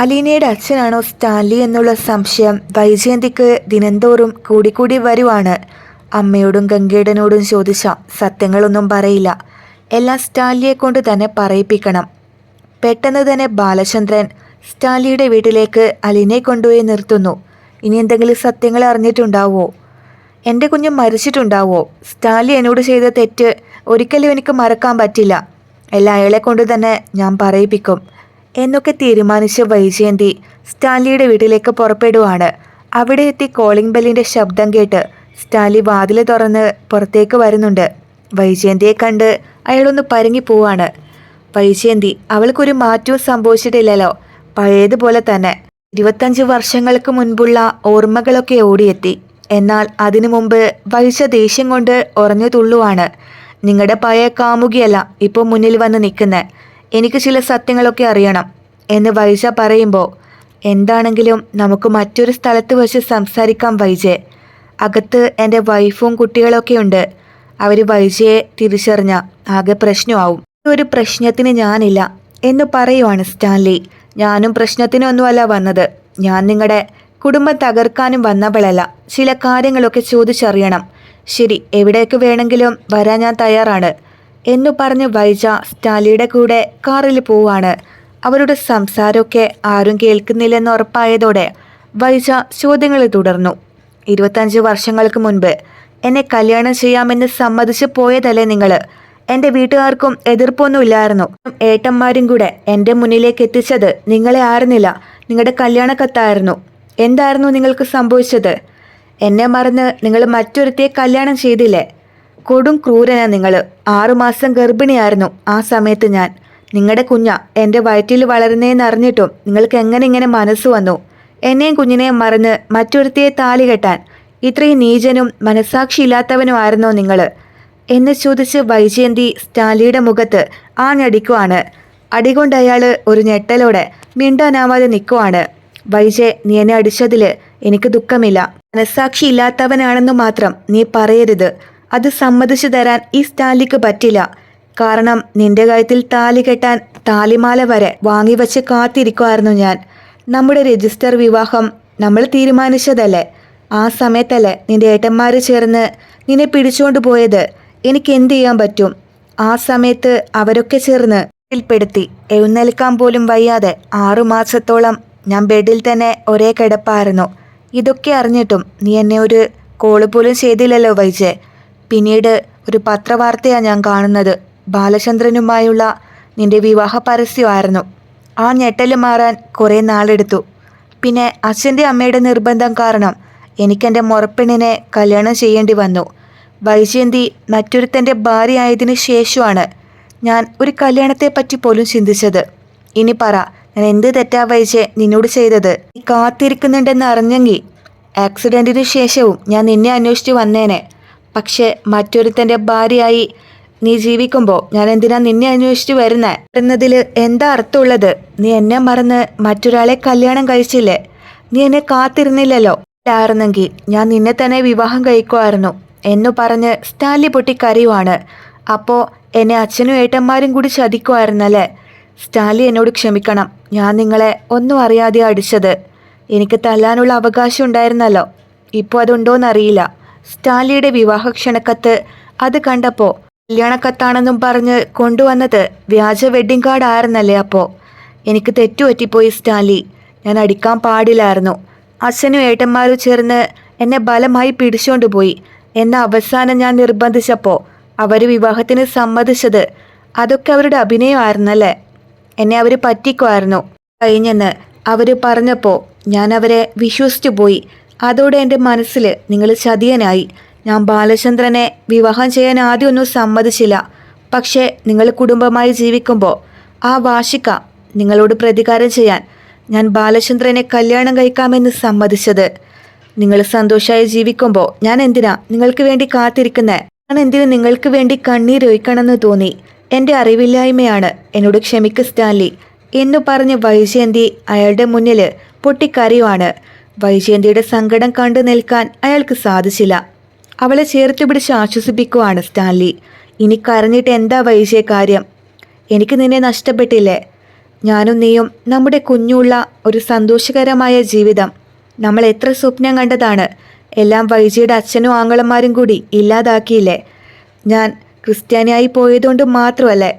അലീനയുടെ അച്ഛനാണോ Stanley എന്നുള്ള സംശയം വൈജയന്തിക്ക് ദിനംതോറും കൂടിക്കൂടി വരുവാണ്. അമ്മയോടും ഗംഗേടനോടും ചോദിച്ച സത്യങ്ങളൊന്നും പറയില്ല. എല്ലാം സ്റ്റാലിയെ കൊണ്ട് തന്നെ പറയിപ്പിക്കണം. പെട്ടെന്ന് തന്നെ ബാലചന്ദ്രൻ സ്റ്റാലിയുടെ വീട്ടിലേക്ക് അലീനയെ കൊണ്ടുപോയി നിർത്തുന്നു. ഇനി എന്തെങ്കിലും സത്യങ്ങൾ അറിഞ്ഞിട്ടുണ്ടാവോ? എന്റെ കുഞ്ഞ് മരിച്ചിട്ടുണ്ടാവോ? സ്റ്റാലി എന്നോട് ചെയ്ത തെറ്റ് ഒരിക്കലും എനിക്ക് മറക്കാൻ പറ്റില്ല. എല്ലാ അയാളെ കൊണ്ട് തന്നെ ഞാൻ പറയിപ്പിക്കും. എന്നൊക്കെ തീരുമാനിച്ച വൈജയന്തി സ്റ്റാൻലിയുടെ വീട്ടിലേക്ക് പുറപ്പെടുവാണ്. അവിടെ എത്തി കോളിംഗ് ബെല്ലിന്റെ ശബ്ദം കേട്ട് സ്റ്റാലി വാതിൽ തുറന്ന് പുറത്തേക്ക് വരുന്നുണ്ട്. വൈജയന്തിയെ കണ്ട് അയാളൊന്ന് പരുങ്ങി പോവാണ്. വൈജയന്തി അവൾക്കൊരു മാറ്റവും സംഭവിച്ചിട്ടില്ലല്ലോ. പഴയതുപോലെ തന്നെ ഇരുപത്തഞ്ച് വർഷങ്ങൾക്ക് മുൻപുള്ള ഓർമ്മകളൊക്കെ ഓടിയെത്തി. എന്നാൽ അതിനു മുമ്പ് വൈശ ദേഷ്യം കൊണ്ട് ഉറഞ്ഞു തുള്ളുവാണ്. നിങ്ങളുടെ പഴയ കാമുകിയല്ല ഇപ്പോൾ മുന്നിൽ വന്ന് നിൽക്കുന്നത് എനിക്ക് ചില സത്യങ്ങളൊക്കെ അറിയണം. എന്ന് വൈജ പറയുമ്പോൾ എന്താണെങ്കിലും നമുക്ക് മറ്റൊരു സ്ഥലത്ത് വെച്ച് സംസാരിക്കാം വൈജെ. അകത്ത് എന്റെ വൈഫും കുട്ടികളൊക്കെ ഉണ്ട്. അവർ വൈജയെ തിരിച്ചറിഞ്ഞ ആകെ പ്രശ്നമാവും. ഒരു പ്രശ്നത്തിന് ഞാനില്ല എന്ന് പറയുവാണ് സ്റ്റാൻലി. ഞാനും പ്രശ്നത്തിനൊന്നുമല്ല വന്നത്. ഞാൻ നിങ്ങളുടെ കുടുംബം തകർക്കാനും വന്നവളല്ല. ചില കാര്യങ്ങളൊക്കെ ചോദിച്ചറിയണം. ശരി എവിടേക്ക് വേണമെങ്കിലും വരാൻ ഞാൻ തയ്യാറാണ് എന്നു പറഞ്ഞ് വൈജ സ്റ്റാലിയുടെ കൂടെ കാറിൽ പോവാണ്. അവരുടെ സംസാരമൊക്കെ ആരും കേൾക്കുന്നില്ലെന്ന് ഉറപ്പായതോടെ വൈജ ചോദ്യങ്ങൾ തുടർന്നു. ഇരുപത്തഞ്ച് വർഷങ്ങൾക്ക് മുൻപ് എന്നെ കല്യാണം ചെയ്യാമെന്ന് സമ്മതിച്ച് പോയതല്ലേ നിങ്ങൾ എന്റെ വീട്ടുകാർക്കും എതിർപ്പൊന്നുമില്ലായിരുന്നു. ഏട്ടന്മാരും കൂടെ എന്റെ മുന്നിലേക്ക് എത്തിച്ചത് നിങ്ങളെ ആയിരുന്നില്ല. നിങ്ങളുടെ കല്യാണ കത്തായിരുന്നു. എന്തായിരുന്നു നിങ്ങൾക്ക് സംഭവിച്ചത്? എന്നെ മറന്ന് നിങ്ങൾ മറ്റൊരുത്തിയെ കല്യാണം ചെയ്തില്ലേ? കൊടും ക്രൂരനാ നിങ്ങൾ ആറുമാസം ഗർഭിണിയായിരുന്നു ആ സമയത്ത് ഞാൻ. നിങ്ങളുടെ കുഞ്ഞ എന്റെ വയറ്റിൽ വളരുന്നതെന്ന് അറിഞ്ഞിട്ടും നിങ്ങൾക്ക് എങ്ങനെ ഇങ്ങനെ മനസ്സ് വന്നു? എന്നെയും കുഞ്ഞിനെയും മറന്ന് മറ്റൊരുത്തിയെ താലി കെട്ടാൻ. ഇത്രയും നീചനും മനസാക്ഷിയില്ലാത്തവനുമായിരുന്നോ നിങ്ങൾ എന്ന് ചോദിച്ച് വൈജയന്തി സ്റ്റാലിയുടെ മുഖത്ത് ആഞ്ഞടിക്കുവാണ്. അടികൊണ്ട് അയാൾ ഒരു ഞെട്ടലോടെ മിണ്ടാനാവാതെ നിൽക്കുവാണ് വൈജയ് നീ എന്നെ അടിച്ചതിൽ എനിക്ക് ദുഃഖമില്ല. മനസ്സാക്ഷി ഇല്ലാത്തവനാണെന്ന് മാത്രം നീ പറയരുത്. അത് സമ്മതിച്ചു തരാൻ ഈ സ്റ്റാലിക്ക് പറ്റില്ല. കാരണം നിന്റെ കഴുത്തിൽ താലി കെട്ടാൻ താലിമാല വരെ വാങ്ങിവച്ച് കാത്തിരിക്കുമായിരുന്നു ഞാൻ. നമ്മുടെ രജിസ്റ്റർ വിവാഹം നമ്മൾ തീരുമാനിച്ചതല്ലേ? ആ സമയത്തല്ലേ നിന്റെ ഏട്ടന്മാർ ചേർന്ന് നിന്നെ പിടിച്ചുകൊണ്ട് പോയത്? എനിക്ക് എന്ത് ചെയ്യാൻ പറ്റും? ആ സമയത്ത് അവരൊക്കെ ചേർന്ന് പ്പെടുത്തി എഴുന്നേൽക്കാൻ പോലും വയ്യാതെ ആറുമാസത്തോളം ഞാൻ ബെഡിൽ തന്നെ ഒരേ കിടപ്പായിരുന്നു. ഇതൊക്കെ അറിഞ്ഞിട്ടും നീ എന്നെ ഒരു കോൾ പോലും ചെയ്തില്ലല്ലോ വൈജെ. പിന്നീട് ഒരു പത്രവാർത്തയാണ് ഞാൻ കാണുന്നത്. ബാലചന്ദ്രനുമായുള്ള നിന്റെ വിവാഹ പരസ്യമായിരുന്നു. ആ ഞെട്ടൽ മാറാൻ കുറേ നാളെടുത്തു. പിന്നെ അച്ഛന്റെ അമ്മയുടെ നിർബന്ധം കാരണം എനിക്കെന്റെ മുറപ്പെണ്ണിനെ കല്യാണം ചെയ്യേണ്ടി വന്നു. വൈജയന്തി മറ്റൊരുത്തന്റെ ഭാര്യയായതിനു ശേഷമാണ് ഞാൻ ഒരു കല്യാണത്തെപ്പറ്റി പോലും ചിന്തിച്ചത്. ഇനി പറ ഞാൻ എന്ത് തെറ്റാ വൈജെ നിന്നോട് ചെയ്തത്? നീ കാത്തിരിക്കുന്നുണ്ടെന്ന് അറിഞ്ഞെങ്കിൽ ആക്സിഡന്റിന് ശേഷവും ഞാൻ നിന്നെ അന്വേഷിച്ച് വന്നേനെ. പക്ഷേ മറ്റൊരുത്തന്റെ ഭാര്യയായി നീ ജീവിക്കുമ്പോൾ ഞാൻ എന്തിനാ നിന്നെ അന്വേഷിച്ചു വരുന്നേ? എന്നതിൽ എന്താ അർത്ഥമുള്ളത്? നീ എന്നെ മറന്ന് മറ്റൊരാളെ കല്യാണം കഴിച്ചില്ലേ? നീ എന്നെ കാത്തിരുന്നില്ലല്ലോ? ആയിരുന്നെങ്കിൽ ഞാൻ നിന്നെ തന്നെ വിവാഹം കഴിക്കുമായിരുന്നു. എന്നു പറഞ്ഞ് സ്റ്റാലി പൊട്ടി കരയുവാണ്. അപ്പോ എന്നെ അച്ഛനും ഏട്ടന്മാരും കൂടി ചതിക്കുമായിരുന്നല്ലേ? സ്റ്റാലി എന്നോട് ക്ഷമിക്കണം. ഞാൻ നിങ്ങളെ ഒന്നും അറിയാതെ അടിച്ചത്. എനിക്ക് തല്ലാനുള്ള അവകാശം ഉണ്ടായിരുന്നല്ലോ. ഇപ്പോൾ അതുണ്ടോയെന്നറിയില്ല സ്റ്റാലിയുടെ വിവാഹ ക്ഷണക്കത്ത് അത് കണ്ടപ്പോൾ കല്യാണക്കത്താണെന്നും പറഞ്ഞ് കൊണ്ടുവന്നത് വ്യാജ വെഡ്ഡിംഗ് കാർഡ് ആയിരുന്നല്ലേ അപ്പോൾ എനിക്ക് തെറ്റുപറ്റിപ്പോയി സ്റ്റാലി. ഞാൻ അടിക്കാൻ പാടില്ലായിരുന്നു. അച്ഛനും ഏട്ടന്മാരും ചേർന്ന് എന്നെ ബലമായി പിടിച്ചുകൊണ്ടുപോയി എന്ന അവസാനം ഞാൻ നിർബന്ധിച്ചപ്പോൾ അവർ വിവാഹത്തിന് സമ്മതിച്ചത് അതൊക്കെ അവരുടെ അഭിനയമായിരുന്നല്ലേ? എന്നെ അവർ പറ്റിക്കുമായിരുന്നു. കഴിഞ്ഞെന്ന് അവർ പറഞ്ഞപ്പോൾ ഞാൻ അവരെ വിശ്വസിച്ചു പോയി അതോടെ എന്റെ മനസ്സിൽ നിങ്ങൾ ചതിയനായി. ഞാൻ ബാലചന്ദ്രനെ വിവാഹം ചെയ്യാൻ ആദ്യമൊന്നും സമ്മതിച്ചില്ല. പക്ഷേ നിങ്ങൾ കുടുംബമായി ജീവിക്കുമ്പോൾ ആ വാശിക്ക നിങ്ങളോട് പ്രതികാരം ചെയ്യാൻ ഞാൻ ബാലചന്ദ്രനെ കല്യാണം കഴിക്കാമെന്ന് സമ്മതിച്ചത്. നിങ്ങൾ സന്തോഷമായി ജീവിക്കുമ്പോൾ ഞാൻ എന്തിനാ നിങ്ങൾക്ക് വേണ്ടി കാത്തിരിക്കുന്നത് ഞാൻ എന്തിനു നിങ്ങൾക്ക് വേണ്ടി കണ്ണീരൊഴിക്കണമെന്ന് തോന്നി. എന്റെ അറിവില്ലായ്മയാണ് എന്നോട് ക്ഷമിക്ക് സ്റ്റാൻലി. എന്നു പറഞ്ഞ് വൈജയന്തി അയാളുടെ മുന്നിൽ പൊട്ടിക്കരയുവാണ്. വൈജയന്തിയുടെ സങ്കടം കണ്ടു നിൽക്കാൻ അയാൾക്ക് സാധിച്ചില്ല. അവളെ ചേർത്ത് പിടിച്ച് ആശ്വസിപ്പിക്കുവാണ് സ്റ്റാൻലി. ഇനി കരഞ്ഞിട്ട് എന്താ വൈശ്യ കാര്യം? എനിക്ക് നിന്നെ നഷ്ടപ്പെട്ടില്ലേ? ഞാനും നീയും നമ്മുടെ കുഞ്ഞുള്ള ഒരു സന്തോഷകരമായ ജീവിതം. നമ്മൾ എത്ര സ്വപ്നം കണ്ടതാണ്. എല്ലാം വൈജിയുടെ അച്ഛനും ആങ്ങളന്മാരും കൂടി ഇല്ലാതാക്കിയില്ലേ? ഞാൻ ക്രിസ്ത്യാനിയായി പോയതുകൊണ്ട് മാത്രമല്ലേ?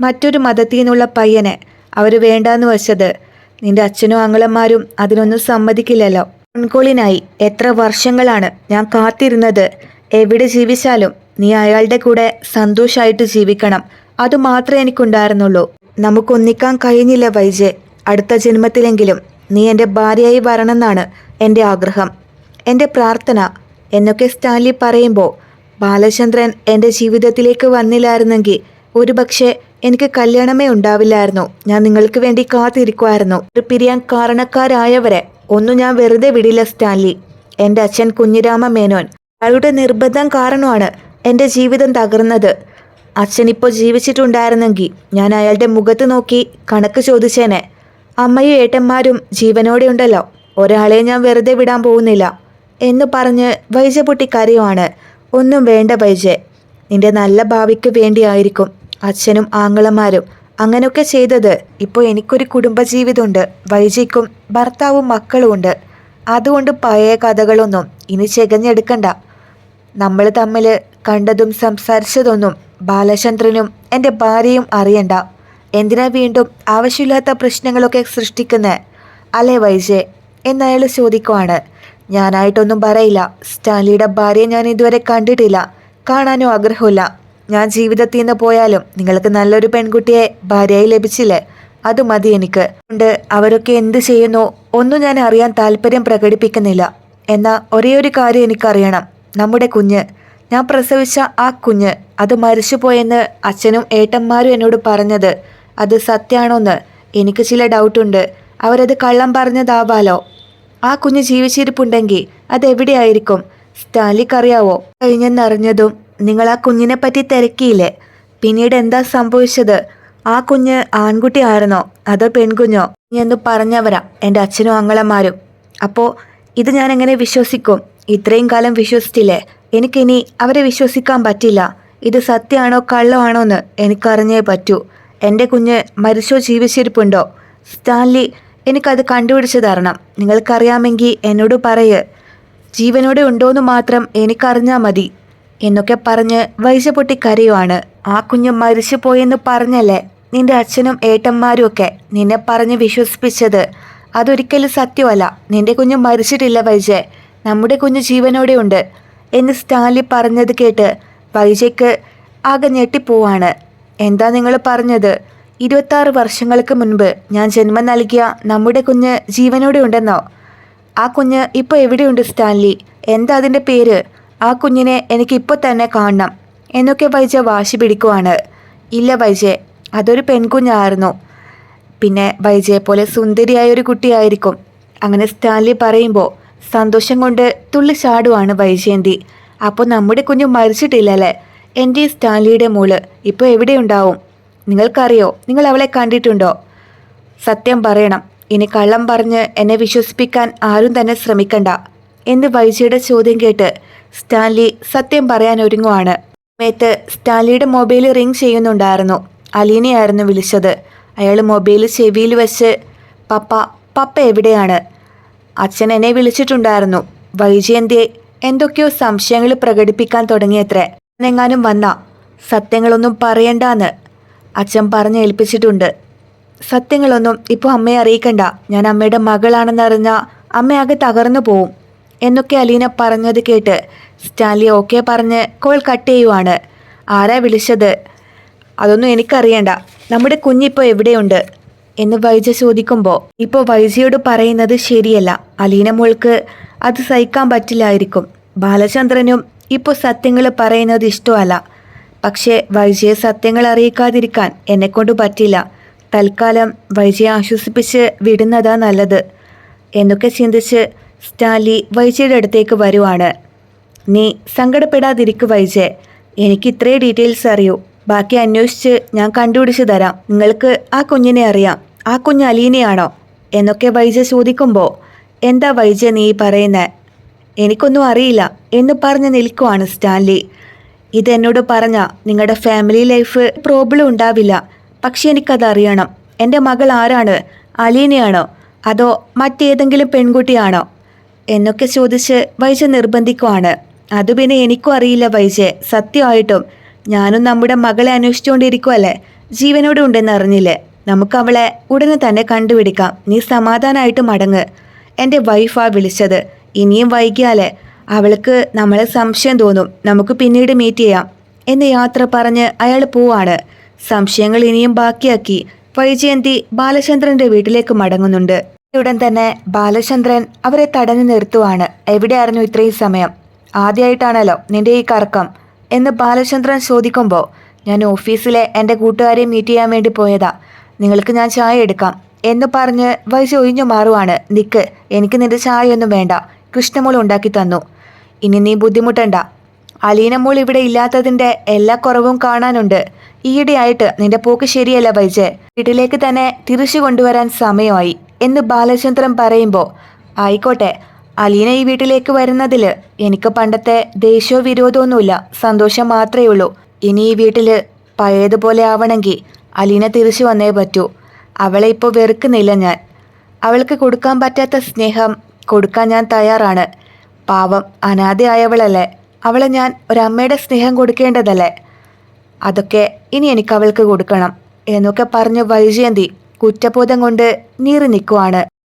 മറ്റൊരു മതത്തിൽ നിന്നുള്ള പയ്യനെ അവർ വേണ്ടാന്ന് വെച്ചത്. നിന്റെ അച്ഛനും ആങ്ങളന്മാരും അതിനൊന്നും സമ്മതിക്കില്ലല്ലോ. മുൻകോളിനായി എത്ര വർഷങ്ങളാണ് ഞാൻ കാത്തിരുന്നത്? എവിടെ ജീവിച്ചാലും നീ അയാളുടെ കൂടെ സന്തോഷമായിട്ട് ജീവിക്കണം. അത് മാത്രമേ എനിക്കുണ്ടായിരുന്നുള്ളൂ. നമുക്കൊന്നിക്കാൻ കഴിഞ്ഞില്ല വൈജെ. അടുത്ത ജന്മത്തിലെങ്കിലും നീ എന്റെ ഭാര്യയായി വരണമെന്നാണ് എന്റെ ആഗ്രഹം. എന്റെ പ്രാർത്ഥന. എന്നൊക്കെ സ്റ്റാൻലി പറയുമ്പോൾ ബാലചന്ദ്രൻ എന്റെ ജീവിതത്തിലേക്ക് വന്നില്ലായിരുന്നെങ്കിൽ ഒരുപക്ഷെ എനിക്ക് കല്യാണമേ ഉണ്ടാവില്ലായിരുന്നു. ഞാൻ നിങ്ങൾക്ക് വേണ്ടി കാത്തിരിക്കുമായിരുന്നു പിരിയാൻ കാരണക്കാരായവരെ ഒന്നും ഞാൻ വെറുതെ വിടില്ല സ്റ്റാൻലി. എന്റെ അച്ഛൻ കുഞ്ഞിരാമ മേനോൻ. അയാളുടെ നിർബന്ധം കാരണമാണ് എന്റെ ജീവിതം തകർന്നത്. അച്ഛൻ ഇപ്പോൾ ജീവിച്ചിട്ടുണ്ടായിരുന്നെങ്കിൽ ഞാൻ അയാളുടെ മുഖത്ത് നോക്കി കണക്ക് ചോദിച്ചേനെ. അമ്മയും ഏട്ടന്മാരും ജീവനോടെ ഉണ്ടല്ലോ. ഒരാളെ ഞാൻ വെറുതെ വിടാൻ പോകുന്നില്ല എന്ന് പറഞ്ഞ് വൈജ പൊട്ടി കരയുവാണ്. ഒന്നും വേണ്ട വൈജെ. നിന്റെ നല്ല ഭാവിക്ക് വേണ്ടിയായിരിക്കും അച്ഛനും ആങ്ങളമാരും അങ്ങനെയൊക്കെ ചെയ്തത്. ഇപ്പോൾ എനിക്കൊരു കുടുംബജീവിതമുണ്ട് വൈജിക്കും ഭർത്താവും മക്കളും ഉണ്ട്. അതുകൊണ്ട് പഴയ കഥകളൊന്നും ഇനി ചെകഞ്ഞെടുക്കണ്ട. നമ്മൾ തമ്മിൽ കണ്ടതും സംസാരിച്ചതൊന്നും ബാലചന്ദ്രനും എന്റെ ഭാര്യയും അറിയണ്ട. എന്തിനാ വീണ്ടും ആവശ്യമില്ലാത്ത പ്രശ്നങ്ങളൊക്കെ സൃഷ്ടിക്കുന്നത് അല്ലേ വൈജെ? എന്നയാൾ ചോദിക്കുവാണ്. ഞാനായിട്ടൊന്നും പറയില്ല. സ്റ്റാലിയുടെ ഭാര്യയെ ഞാൻ ഇതുവരെ കണ്ടിട്ടില്ല. കാണാനും ആഗ്രഹമില്ല ഞാൻ ജീവിതത്തിൽ നിന്ന് പോയാലും നിങ്ങൾക്ക് നല്ലൊരു പെൺകുട്ടിയെ ഭാര്യയായി ലഭിച്ചില്ലേ? അത് മതി എനിക്ക്. കൊണ്ട് അവരൊക്കെ എന്ത് ചെയ്യുന്നു ഒന്നും ഞാൻ അറിയാൻ താല്പര്യം പ്രകടിപ്പിക്കുന്നില്ല. എന്നാൽ ഒരേ ഒരു കാര്യം എനിക്കറിയണം. നമ്മുടെ കുഞ്ഞ്. ഞാൻ പ്രസവിച്ച ആ കുഞ്ഞ്. അത് മരിച്ചുപോയെന്ന് അച്ഛനും ഏട്ടന്മാരും എന്നോട് പറഞ്ഞത്. അത് സത്യാണോന്ന് എനിക്ക് ചില ഡൗട്ടുണ്ട്. അവരത് കള്ളം പറഞ്ഞതാവാലോ? ആ കുഞ്ഞ് ജീവിച്ചിരിപ്പുണ്ടെങ്കിൽ അതെവിടെയായിരിക്കും? സ്റ്റാലിക്കറിയാവോ? കഴിഞ്ഞെന്നറിഞ്ഞതും നിങ്ങൾ ആ കുഞ്ഞിനെ പറ്റി തിരക്കിയില്ലേ? പിന്നീട് എന്താ സംഭവിച്ചത്? ആ കുഞ്ഞ് ആൺകുട്ടിയായിരുന്നോ? അതോ പെൺകുഞ്ഞോ? എന്ന് പറഞ്ഞവരാ എന്റെ അച്ഛനും അങ്ങളമാരും അപ്പോൾ ഇത് ഞാൻ എങ്ങനെ വിശ്വസിക്കും? ഇത്രയും കാലം വിശ്വസിച്ചില്ലേ? എനിക്കിനി അവരെ വിശ്വസിക്കാൻ പറ്റില്ല. ഇത് സത്യമാണോ കള്ളമാണോ എന്ന് എനിക്കറിഞ്ഞേ പറ്റൂ. എന്റെ കുഞ്ഞ് മരിച്ചോ ജീവിച്ചിരിപ്പുണ്ടോ? സ്റ്റാൻലി എനിക്കത് കണ്ടുപിടിച്ച് തരണം നിങ്ങൾക്കറിയാമെങ്കിൽ എന്നോട് പറയ്. ജീവനോടെ ഉണ്ടോയെന്ന് മാത്രം എനിക്കറിഞ്ഞാൽ മതി. എന്നൊക്കെ പറഞ്ഞ് വൈശ പൊട്ടി കരയുവാണ്. ആ കുഞ്ഞ് മരിച്ചു പോയെന്ന് പറഞ്ഞല്ലേ നിന്റെ അച്ഛനും ഏട്ടന്മാരും ഒക്കെ നിന്നെ പറഞ്ഞ് വിശ്വസിപ്പിച്ചത്? അതൊരിക്കലും സത്യമല്ല. നിന്റെ കുഞ്ഞ് മരിച്ചിട്ടില്ല വൈജയ് നമ്മുടെ കുഞ്ഞ് ജീവനോടെ ഉണ്ട് എന്ന് സ്റ്റാലി പറഞ്ഞത് കേട്ട് വൈജയ്ക്ക് ആകെ ഞെട്ടിപ്പോവാണ്. എന്താ നിങ്ങൾ പറഞ്ഞത്? ഇരുപത്താറ് വർഷങ്ങൾക്ക് മുൻപ് ഞാൻ ജന്മം നൽകിയ നമ്മുടെ കുഞ്ഞ് ജീവനോടെ ഉണ്ടെന്നോ? ആ കുഞ്ഞ് ഇപ്പോൾ എവിടെയുണ്ട് സ്റ്റാൻലി എന്താ അതിന്റെ പേര്? ആ കുഞ്ഞിനെ എനിക്ക് ഇപ്പോൾ തന്നെ കാണണം. എന്നൊക്കെ വൈജ വാശി പിടിക്കുവാണ്. ഇല്ല വൈജ അതൊരു പെൺകുഞ്ഞായിരുന്നു. പിന്നെ വൈജയെ പോലെ സുന്ദരിയായ ഒരു കുട്ടിയായിരിക്കും. അങ്ങനെ സ്റ്റാൻലി പറയുമ്പോൾ സന്തോഷം കൊണ്ട് തുള്ളി ചാടുവാണ് വൈജയന്തി. അപ്പോൾ നമ്മുടെ കുഞ്ഞ് മരിച്ചിട്ടില്ലല്ലേ? എന്റെ സ്റ്റാൻലിയുടെ മോൾ ഇപ്പോൾ എവിടെയുണ്ടാവും? നിങ്ങൾക്കറിയോ? നിങ്ങൾ അവളെ കണ്ടിട്ടുണ്ടോ? സത്യം പറയണം. ഇനി കള്ളം പറഞ്ഞ് എന്നെ വിശ്വസിപ്പിക്കാൻ ആരും തന്നെ ശ്രമിക്കണ്ട. എന്ന് വൈജയുടെ ചോദ്യം കേട്ട് സ്റ്റാൻലി സത്യം പറയാൻ ഒരുങ്ങുവാണ്. സമയത്ത് സ്റ്റാൻലിയുടെ മൊബൈൽ റിങ് ചെയ്യുന്നുണ്ടായിരുന്നു. അലീനയായിരുന്നു വിളിച്ചത്. അയാൾ മൊബൈൽ ചെവിയിൽ വെച്ച് പപ്പ പപ്പ എവിടെയാണ്? അച്ഛൻ എന്നെ വിളിച്ചിട്ടുണ്ടായിരുന്നു. വൈജയന്തിയെ എന്തൊക്കെയോ സംശയങ്ങൾ പ്രകടിപ്പിക്കാൻ തുടങ്ങിയത്രേ. എങ്ങാനും വന്ന? സത്യങ്ങളൊന്നും പറയണ്ടാന്ന്. അച്ഛൻ പറഞ്ഞേൽപ്പിച്ചിട്ടുണ്ട് സത്യങ്ങളൊന്നും ഇപ്പോൾ അമ്മയെ അറിയിക്കണ്ട. ഞാൻ അമ്മയുടെ മകളാണെന്നറിഞ്ഞ അമ്മയാകെ തകർന്നു പോവും. എന്നൊക്കെ അലീന പറഞ്ഞത് കേട്ട് സ്റ്റാൻലി ഓക്കെ പറഞ്ഞ് കോൾ കട്ട് ചെയ്യുവാണ്. ആരാ വിളിച്ചത്? അതൊന്നും എനിക്കറിയണ്ട. നമ്മുടെ കുഞ്ഞിപ്പോൾ എവിടെയുണ്ട്? എന്ന് വൈജ ചോദിക്കുമ്പോൾ ഇപ്പോൾ വൈജയോട് പറയുന്നത് ശരിയല്ല. അലീന മോൾക്ക് അത് സഹിക്കാൻ പറ്റില്ലായിരിക്കും. ബാലചന്ദ്രനും ഇപ്പോൾ സത്യങ്ങൾ പറയുന്നത് ഇഷ്ടമല്ല. പക്ഷേ വൈജയെ സത്യങ്ങൾ അറിയിക്കാതിരിക്കാൻ എന്നെക്കൊണ്ട് പറ്റില്ല. തൽക്കാലം വൈജയെ ആശ്വസിപ്പിച്ച് വിടുന്നതാ നല്ലത്. എന്നൊക്കെ ചിന്തിച്ച് സ്റ്റാലി വൈജയുടെ അടുത്തേക്ക് വരുവാണ്. നീ സങ്കടപ്പെടാതിരിക്കു വൈജെ. എനിക്ക് ഇത്രേ ഡീറ്റെയിൽസ് അറിയൂ. ബാക്കി അന്വേഷിച്ച് ഞാൻ കണ്ടുപിടിച്ച് തരാം. നിങ്ങൾക്ക് ആ കുഞ്ഞിനെ അറിയാം. ആ കുഞ്ഞ് അലീനയാണോ? എന്നൊക്കെ വൈജ ചോദിക്കുമ്പോൾ എന്താ വൈജ നീ പറയുന്നേ? എനിക്കൊന്നും അറിയില്ല എന്ന് പറഞ്ഞ് നിൽക്കുവാണ് സ്റ്റാൻലി. ഇതെന്നോട് പറഞ്ഞ നിങ്ങളുടെ ഫാമിലി ലൈഫ് പ്രോബ്ലം ഉണ്ടാവില്ല. പക്ഷെ എനിക്കതറിയണം എന്റെ മകൾ ആരാണ്? അലീനയാണോ? അതോ മറ്റേതെങ്കിലും പെൺകുട്ടിയാണോ? എന്നൊക്കെ ചോദിച്ച് വൈജ നിർബന്ധിക്കുവാണ്. അത് പിന്നെ എനിക്കും അറിയില്ല വൈജെ. സത്യമായിട്ടും ഞാനും നമ്മുടെ മകളെ അന്വേഷിച്ചുകൊണ്ടിരിക്കുവല്ലേ ജീവനോടെ ഉണ്ടെന്ന് അറിഞ്ഞില്ലേ? നമുക്ക് അവളെ ഉടനെ തന്നെ കണ്ടുപിടിക്കാം. നീ സമാധാനമായിട്ട് മടങ്ങ്. എന്റെ വൈഫാ വിളിച്ചത്. ഇനിയും വൈകിയാലേ അവൾക്ക് നമ്മളെ സംശയം തോന്നും. നമുക്ക് പിന്നീട് മീറ്റ് ചെയ്യാം എന്ന് യാത്ര പറഞ്ഞ് അയാൾ പോവാണ്. സംശയങ്ങൾ ഇനിയും ബാക്കിയാക്കി വൈജയന്തി ബാലചന്ദ്രന്റെ വീട്ടിലേക്ക് മടങ്ങുന്നുണ്ട്. ഉടൻ തന്നെ ബാലചന്ദ്രൻ അവരെ തടഞ്ഞു നിർത്തുവാണ്. എവിടെ ആയിരുന്നു ഇത്രയും സമയം? ആദ്യമായിട്ടാണല്ലോ നിന്റെ ഈ കറക്കം. എന്ന് ബാലചന്ദ്രൻ ചോദിക്കുമ്പോൾ ഞാൻ ഓഫീസിലെ എന്റെ കൂട്ടുകാരെ മീറ്റ് ചെയ്യാൻ വേണ്ടി പോയതാ. നിങ്ങൾക്ക് ഞാൻ ചായ എടുക്കാം. എന്ന് പറഞ്ഞ് വയസ്സ് ഒഴിഞ്ഞു മാറുവാണ്. നിക്ക് എനിക്ക് നിന്റെ ചായ ഒന്നും വേണ്ട. കൃഷ്ണമോൾ ഉണ്ടാക്കി തന്നു. ഇനി നീ ബുദ്ധിമുട്ടണ്ട. അലീനമോൾ ഇവിടെ ഇല്ലാത്തതിന്റെ എല്ലാ കുറവും കാണാനുണ്ട്. ഈയിടെയായിട്ട് നിന്റെ പോക്ക് ശരിയല്ല വൈജെ. വീട്ടിലേക്ക് തന്നെ തിരിച്ചു കൊണ്ടുവരാൻ സമയമായി. എന്ന് ബാലചന്ദ്രൻ പറയുമ്പോൾ ആയിക്കോട്ടെ അലീന ഈ വീട്ടിലേക്ക് വരുന്നതിൽ എനിക്ക് പണ്ടത്തെ ദേഷ്യമോ വിരോധമൊന്നുമില്ല സന്തോഷം മാത്രമേ ഉള്ളൂ. ഇനി ഈ വീട്ടിൽ പഴയതുപോലെ ആവണമെങ്കിൽ അലീന തിരിച്ചു വന്നേ പറ്റൂ. അവളെ ഇപ്പോൾ വെറുക്കുന്നില്ല ഞാൻ. അവൾക്ക് കൊടുക്കാൻ പറ്റാത്ത സ്നേഹം കൊടുക്കാൻ ഞാൻ തയ്യാറാണ്. പാവം അനാഥയായവളല്ലേ അവളെ ഞാൻ ഒരമ്മയുടെ സ്നേഹം കൊടുക്കേണ്ടതല്ലേ? അതൊക്കെ ഇനി എനിക്ക് അവൾക്ക് കൊടുക്കണം എന്നൊക്കെ പറഞ്ഞ് വൈജയന്തി കുറ്റബോധം കൊണ്ട് നീറി നിൽക്കുവാണ്.